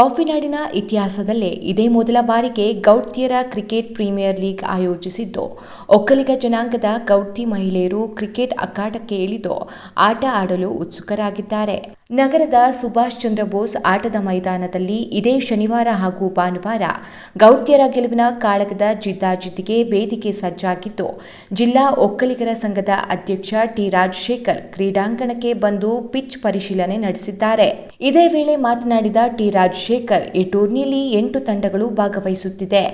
ಕಾಫಿನಾಡಿನ ಇತಿಹಾಸದಲ್ಲೇ ಇದೇ ಮೊದಲ ಬಾರಿಗೆ ಗೌಡ್ತಿಯರ ಕ್ರಿಕೆಟ್ ಪ್ರೀಮಿಯರ್ ಲೀಗ್ ಆಯೋಜಿಸಿದ್ದು. ಒಕ್ಕಲಿಗ ಜನಾಂಗದ ಗೌಡ್ತಿ ಮಹಿಳೆಯರು ಕ್ರಿಕೆಟ್ ಅಖಾಡಕ್ಕೆ ಇಳಿದು ಆಟ ಆಡಲು ಉತ್ಸುಕರಾಗಿದ್ದಾರೆ. ನಗರದ ಸುಭಾಷ್ ಚಂದ್ರ ಬೋಸ್ ಆಟದ ಮೈದಾನದಲ್ಲಿ ಇದೇ ಶನಿವಾರ ಹಾಗೂ ಭಾನುವಾರ ಗೌಡ್ಯರ ಗೆಲುವಿನ ಕಾಳಗದ ಜಿದ್ದಾಜಿದ್ದಿಗೆ ವೇದಿಕೆ ಸಜ್ಜಾಗಿದ್ದು ಜಿಲ್ಲಾ ಒಕ್ಕಲಿಗರ ಸಂಘದ ಅಧ್ಯಕ್ಷ ಟಿ ರಾಜಶೇಖರ್ ಕ್ರೀಡಾಂಗಣಕ್ಕೆ ಬಂದು ಪಿಚ್ ಪರಿಶೀಲನೆ ನಡೆಸಿದ್ದಾರೆ. ಇದೇ ವೇಳೆ ಮಾತನಾಡಿದ ಟಿ ರಾಜಶೇಖರ್, ಈ ಟೂರ್ನಿಯಲ್ಲಿ ಎಂಟು ತಂಡಗಳು ಭಾಗವಹಿಸುತ್ತಿದೆ.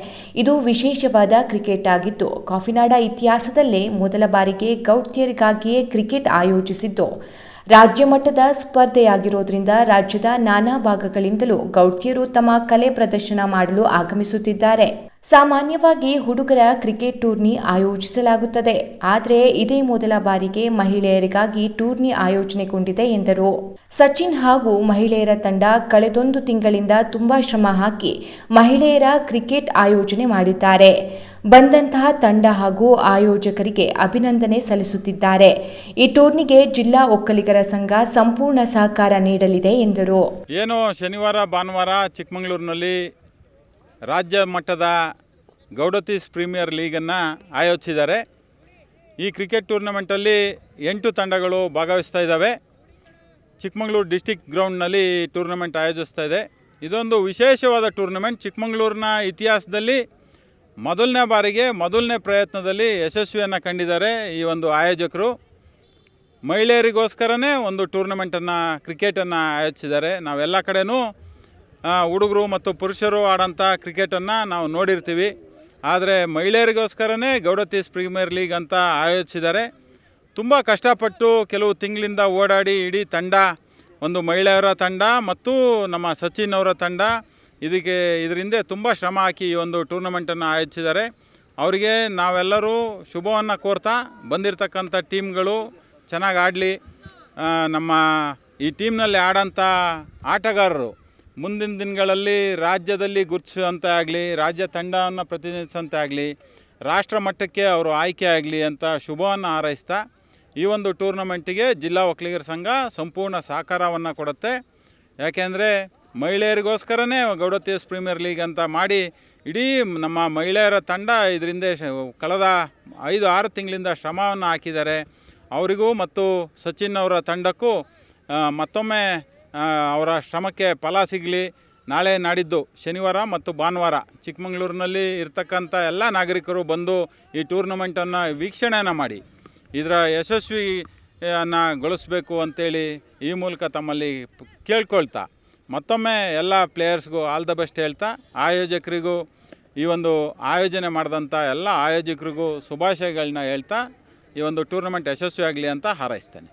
ಇದು ವಿಶೇಷವಾದ ಕ್ರಿಕೆಟ್ ಆಗಿದ್ದು ಕಾಫಿನಾಡ ಇತಿಹಾಸದಲ್ಲೇ ಮೊದಲ ಬಾರಿಗೆ ಗೌಡ್ಯರಿಗಾಗಿಯೇ ಕ್ರಿಕೆಟ್ ಆಯೋಜಿಸಿದ್ದು. ರಾಜ್ಯ ಮಟ್ಟದ ಸ್ಪರ್ಧೆಯಾಗಿರೋದ್ರಿಂದ ರಾಜ್ಯದ ನಾನಾ ಭಾಗಗಳಿಂದಲೂ ಗೌಡ್ಯರು ತಮ್ಮ ಕಲೆ ಪ್ರದರ್ಶನ ಮಾಡಲು ಆಗಮಿಸುತ್ತಿದ್ದಾರೆ. ಸಾಮಾನ್ಯವಾಗಿ ಹುಡುಗರ ಕ್ರಿಕೆಟ್ ಟೂರ್ನಿ ಆಯೋಜಿಸಲಾಗುತ್ತದೆ. ಆದರೆ ಇದೇ ಮೊದಲ ಬಾರಿಗೆ ಮಹಿಳೆಯರಿಗಾಗಿ ಟೂರ್ನಿ ಆಯೋಜನೆಗೊಂಡಿದೆ ಎಂದರು. ಸಚಿನ್ ಹಾಗೂ ಮಹಿಳೆಯರ ತಂಡ ಕಳೆದೊಂದು ತಿಂಗಳಿಂದ ತುಂಬಾ ಶ್ರಮ ಹಾಕಿ ಮಹಿಳೆಯರ ಕ್ರಿಕೆಟ್ ಆಯೋಜನೆ ಮಾಡಿದ್ದಾರೆ. ಬಂದಂತಹ ತಂಡ ಹಾಗೂ ಆಯೋಜಕರಿಗೆ ಅಭಿನಂದನೆ ಸಲ್ಲಿಸುತ್ತಿದ್ದಾರೆ. ಈ ಟೂರ್ನಿಗೆ ಜಿಲ್ಲಾ ಒಕ್ಕಲಿಗರ ಸಂಘ ಸಂಪೂರ್ಣ ಸಹಕಾರ ನೀಡಲಿದೆ ಎಂದರು. ಏನು ಶನಿವಾರ, ಭಾನುವಾರ ಚಿಕ್ಕಮಗಳೂರಿನಲ್ಲಿ ರಾಜ್ಯ ಮಟ್ಟದ ಗೌಡತೀಸ್ ಪ್ರೀಮಿಯರ್ ಲೀಗನ್ನು ಆಯೋಜಿಸಿದ್ದಾರೆ. ಈ ಕ್ರಿಕೆಟ್ ಟೂರ್ನಮೆಂಟಲ್ಲಿ ಎಂಟು ತಂಡಗಳು ಭಾಗವಹಿಸ್ತಾ ಇದ್ದಾವೆ. ಚಿಕ್ಕಮಗಳೂರು ಡಿಸ್ಟಿಕ್ ಗ್ರೌಂಡ್ನಲ್ಲಿ ಟೂರ್ನಮೆಂಟ್ ಆಯೋಜಿಸ್ತಾ ಇದೆ. ಇದೊಂದು ವಿಶೇಷವಾದ ಟೂರ್ನಮೆಂಟ್. ಚಿಕ್ಕಮಗಳೂರಿನ ಇತಿಹಾಸದಲ್ಲಿ ಮೊದಲನೇ ಬಾರಿಗೆ, ಮೊದಲನೇ ಪ್ರಯತ್ನದಲ್ಲಿ ಯಶಸ್ವಿಯನ್ನು ಕಂಡಿದ್ದಾರೆ ಈ ಒಂದು ಆಯೋಜಕರು. ಮಹಿಳೆಯರಿಗೋಸ್ಕರನೇ ಒಂದು ಟೂರ್ನಮೆಂಟನ್ನು, ಕ್ರಿಕೆಟನ್ನು ಆಯೋಜಿಸಿದ್ದಾರೆ. ನಾವೆಲ್ಲ ಕಡೆಯೂ ಹುಡುಗರು ಮತ್ತು ಪುರುಷರು ಆಡೋಂಥ ಕ್ರಿಕೆಟನ್ನು ನಾವು ನೋಡಿರ್ತೀವಿ. ಆದರೆ ಮಹಿಳೆಯರಿಗೋಸ್ಕರನೇ ಗೌಡತೀಸ್ ಪ್ರೀಮಿಯರ್ ಲೀಗ್ ಅಂತ ಆಯೋಜಿಸಿದ್ದಾರೆ. ತುಂಬ ಕಷ್ಟಪಟ್ಟು ಕೆಲವು ತಿಂಗಳಿಂದ ಓಡಾಡಿ ಇಡೀ ತಂಡ, ಒಂದು ಮಹಿಳೆಯರ ತಂಡ ಮತ್ತು ನಮ್ಮ ಸಚಿನ್ ಅವರ ತಂಡ ಇದಕ್ಕೆ ಇದರಿಂದ ತುಂಬ ಶ್ರಮ ಹಾಕಿ ಈ ಒಂದು ಟೂರ್ನಮೆಂಟನ್ನು ಆಯೋಜಿಸಿದ್ದಾರೆ. ಅವರಿಗೆ ನಾವೆಲ್ಲರೂ ಶುಭವನ್ನು ಕೋರ್ತಾ ಬಂದಿರತಕ್ಕಂಥ ಟೀಮ್ಗಳು ಚೆನ್ನಾಗಿ ಆಡಲಿ. ನಮ್ಮ ಈ ಟೀಮ್ನಲ್ಲಿ ಆಡೋಂಥ ಆಟಗಾರರು ಮುಂದಿನ ದಿನಗಳಲ್ಲಿ ರಾಜ್ಯದಲ್ಲಿ ಗುರುತಿಸುವಂತೆ ಆಗಲಿ, ರಾಜ್ಯ ತಂಡವನ್ನು ಪ್ರತಿನಿಧಿಸುವಂತೆ ಆಗಲಿ, ರಾಷ್ಟ್ರ ಮಟ್ಟಕ್ಕೆ ಅವರು ಆಯ್ಕೆ ಆಗಲಿ ಅಂತ ಶುಭವನ್ನು ಹಾರೈಸ್ತಾ ಈ ಒಂದು ಟೂರ್ನಮೆಂಟಿಗೆ ಜಿಲ್ಲಾ ಒಕ್ಕಲಿಗರ ಸಂಘ ಸಂಪೂರ್ಣ ಸಹಕಾರವನ್ನು ಕೊಡುತ್ತೆ. ಯಾಕೆಂದರೆ ಮಹಿಳೆಯರಿಗೋಸ್ಕರನೇ ಗೌಡತೀಸ್ ಪ್ರೀಮಿಯರ್ ಲೀಗ್ ಅಂತ ಮಾಡಿ ಇಡೀ ನಮ್ಮ ಮಹಿಳೆಯರ ತಂಡ ಇದರಿಂದ ಕಳೆದ ಐದು, ಆರು ತಿಂಗಳಿಂದ ಶ್ರಮವನ್ನು ಹಾಕಿದ್ದಾರೆ. ಅವರಿಗೂ ಮತ್ತು ಸಚಿನ್ ಅವರ ತಂಡಕ್ಕೂ ಮತ್ತೊಮ್ಮೆ ಅವರ ಶ್ರಮಕ್ಕೆ ಫಲ ಸಿಗಲಿ. ನಾಳೆ ನಾಡಿದ್ದು ಶನಿವಾರ ಮತ್ತು ಭಾನುವಾರ ಚಿಕ್ಕಮಗಳೂರಿನಲ್ಲಿ ಇರ್ತಕ್ಕಂಥ ಎಲ್ಲ ನಾಗರಿಕರು ಬಂದು ಈ ಟೂರ್ನಮೆಂಟನ್ನು ವೀಕ್ಷಣೆಯನ್ನು ಮಾಡಿ. ಇದರ ಯಶಸ್ವಿಯನ್ನು ಗಳಿಸ್ಬೇಕು ಅಂತೇಳಿ ಈ ಮೂಲಕ ತಮ್ಮಲ್ಲಿ ಕೇಳ್ಕೊಳ್ತಾ. ಮತ್ತೊಮ್ಮೆ ಎಲ್ಲ ಪ್ಲೇಯರ್ಸ್ಗೂ ಆಲ್ ದ ಬೆಸ್ಟ್ ಹೇಳ್ತಾ. ಆಯೋಜಕರಿಗೂ ಈ ಒಂದು ಆಯೋಜನೆ ಮಾಡಿದಂಥ ಎಲ್ಲ ಆಯೋಜಕರಿಗೂ ಶುಭಾಶಯಗಳನ್ನ ಹೇಳ್ತಾ ಈ ಒಂದು ಟೂರ್ನಮೆಂಟ್ ಯಶಸ್ವಿಯಾಗಲಿ ಅಂತ ಹಾರೈಸ್ತೇನೆ.